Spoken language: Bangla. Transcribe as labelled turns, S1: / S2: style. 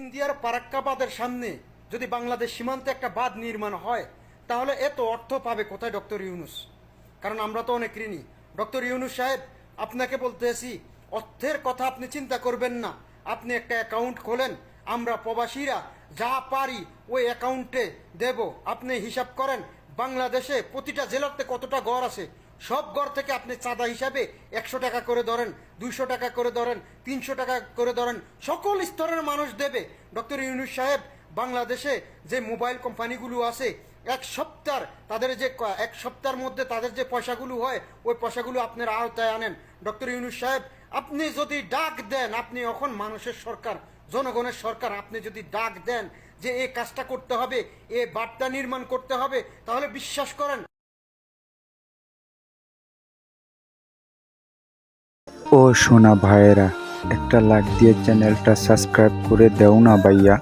S1: ইন্ডিয়ার পারাক্কাবাদের সামনে যদি বাংলাদেশ সীমান্তে একটা বাঁধ নির্মাণ হয়, তাহলে এত অর্থ পাবে কোথায় ডক্টর ইউনুস? কারণ আমরা তো অনেক ঋণী। ডক্টর ইউনুস সাহেব, আপনাকে বলতেছি, অর্থের কথা আপনি চিন্তা করবেন না। আপনি একটা অ্যাকাউন্ট খোলেন, আমরা প্রবাসীরা যা পারি ওই অ্যাকাউন্টে দেব। আপনি হিসাব করেন, বাংলাদেশে প্রতিটা জেলাতে কতটা গড় আছে? সব গড় থেকে আপনি চাঁদা হিসাবে একশো টাকা করে ধরেন, দুইশো টাকা করে ধরেন, তিনশো টাকা করে ধরেন, সকল স্তরের মানুষ দেবে। ডক্টর ইউনুস সাহেব, বাংলাদেশে যে মোবাইল কোম্পানিগুলো আছে, এক সপ্তাহ তাদের যে এক সপ্তাহের মধ্যে তাদের যে পয়সাগুলো হয়, ওই পয়সাগুলো আপনার আওতায় আনেন। ডক্টর ইউনুস সাহেব, আপনি যদি ডাক দেন, আপনি এখন মানুষের সরকার, জনগণের সরকার, আপনি যদি ডাক দেন যে এই কাজটা করতে হবে, এ বার্তা নির্মাণ করতে হবে, তাহলে বিশ্বাস করেন
S2: ও সোনা ভাইয়েরা একটা লাইক দিয়ে চ্যানেলটা সাবস্ক্রাইব করে দেও না ভাইয়া।